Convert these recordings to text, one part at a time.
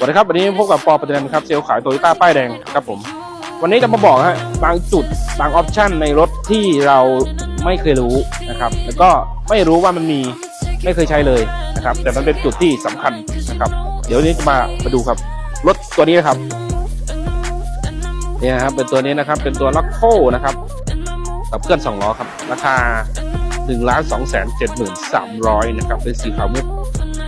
สวัสดีครับวันนี้พบกับปอประเด็นครับเซลล์ขายโตโยต้าป้ายแดงครับผม วันนี้จะมาบอกฮะบางจุดบางออปชันในรถที่เราไม่เคยรู้นะครับ แล้วก็ไม่รู้ว่ามันมีไม่เคยใช้เลยนะครับ แต่มันเป็นจุดที่สำคัญนะครับ เดี๋ยวนี้จะมามาดูครับ รถตัวนี้นะครับเนี่ยครับเป็นตัวนี้นะครับเป็นตัวล็อกโคนะครับกับเคลื่อนสองล้อครับ ราคา1นึ่งล้านสองแสนเจ็ดหมื่นสามร้อยนะครับเป็นสีขาวมุก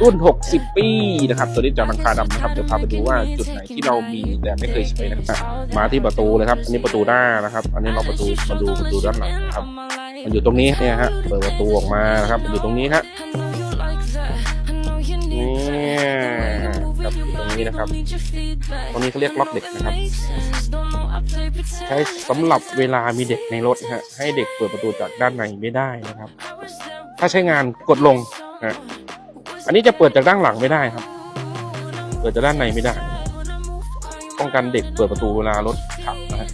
รุ่น 60 ปีนะครับ ตัวนี้จะมันคาดำนะครับเดี๋ยวพาไปดูว่าจุดไหนที่เรามีแต่ไม่เคยใช้นะครับมาที่ประตูเลยครับ อันนี้ประตูหน้านะครับ อันนี้เราประตูมาดูประตูด้านหลังนะครับ มันอยู่ตรงนี้เนี่ยฮะเปิดประตูออกมานะครับ มันอยู่ตรงนี้ฮะเนี่ยครับอยู่ตรงนี้นะครับ ตรงนี้เขาเรียกล็อกเด็กนะครับ ใช้สำหรับเวลามีเด็กในรถฮะให้เด็กเปิดประตูจากด้านในไม่ได้นะครับ ถ้าใช้งานกดลงฮะ อันนี้จะเปิดจากด้านหลังไม่ได้ครับ เปิดจากด้านในไม่ได้ ป้องกันเด็กเปิดประตูเวลารถขับนะฮะ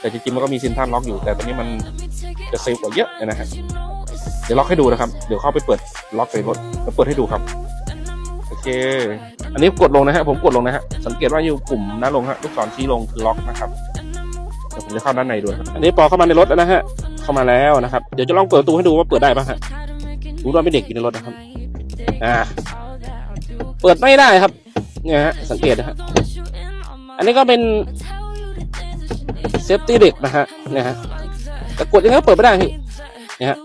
แต่จริงๆมันก็มีซินท่านล็อกอยู่แต่ตอนนี้มันจะเซฟกว่าเยอะเลยนะฮะเดี๋ยวล็อกให้ดูนะครับ เดี๋ยวเข้าไปเปิดล็อกในรถแล้วเปิดให้ดูครับโอเค อันนี้กดลงนะฮะผมกดลงนะฮะสังเกตว่าอยู่ปุ่มน้าลงฮะลูกศรชี้ลงคือล็อกนะครับเดี๋ยวผมจะเข้าด้านในดูครับอันนี้ปอเข้ามาในรถแล้วนะฮะเข้ามาแล้วนะครับ เดี๋ยวจะลองเปิดประตูให้ดูว่าเปิดได้ป่ะฮะรู้ว่าไม่เด็กอยู่ในรถนะครับ อ่า เปิดไม่ได้ครับ เนี่ยฮะ สังเกตนะฮะ อันนี้ก็เป็นเซฟตี้เด็กนะฮะ เนี่ยฮะแต่กดยังไงก็เปิดไม่ได้พี่เนี่ยฮะ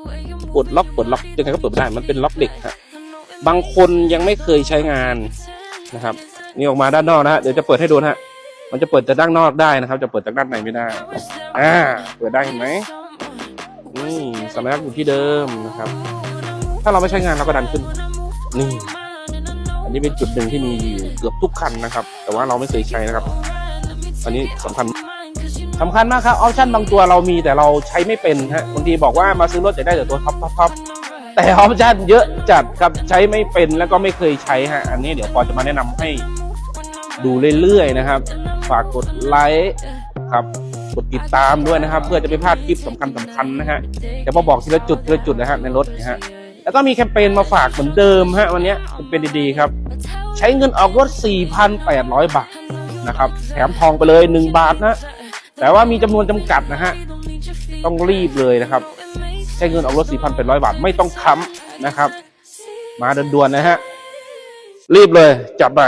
กดล็อก กดล็อกยังไงก็เปิดไม่ได้ มันเป็นล็อกเด็กฮะ บางคนยังไม่เคยใช้งานนะครับ นี่ออกมาด้านนอกนะฮะ เดี๋ยวจะเปิดให้ดูนะฮะ มันจะเปิดจากด้านนอกได้นะครับ จะเปิดจากด้านในไม่ได้ อ่า เปิดได้เห็นไหมนี่สำนักอยู่ที่เดิมนะครับ ถ้าเราไม่ใช้งานเราก็ดันขึ้น นี่ อันนี้เป็นจุดหนึ่งที่มีอยู่เกือบทุกคันนะครับ แต่ว่าเราไม่เคยใช้นะครับ อันนี้สำคัญสำคัญมากครับออปชั่นบางตัวเรามีแต่เราใช้ไม่เป็นฮะบางทีบอกว่ามาซื้อรถจะได้แต่ตัวท็อปท็อปท็อปแต่ออปชั่นเยอะจัดครับใช้ไม่เป็นแล้วก็ไม่เคยใช้ฮะอันนี้เดี๋ยวปอจะมาแนะนำให้ดูเรื่อยๆนะครับ ฝากกดไลค์ครับกดติดตามด้วยนะครับ เพื่อจะไม่พลาดคลิปสำคัญสำคัญนะฮะเดี๋ยวพอบอกทีละจุดทีละจุดนะฮะในรถนะฮะ แล้วก็มีแคมเปญมาฝากเหมือนเดิมฮะวันนี้แคมเปญดีๆครับ ใช้เงินออกรถ 4,800 บาทนะครับแถมทองไปเลย 1 บาทนะ แต่ว่ามีจำนวนจำกัดนะฮะต้องรีบเลยนะครับ ใช้เงินออกรถ 4,800 บาทไม่ต้องค้ำนะครับ มาด่วนๆนะฮะรีบเลยจับไป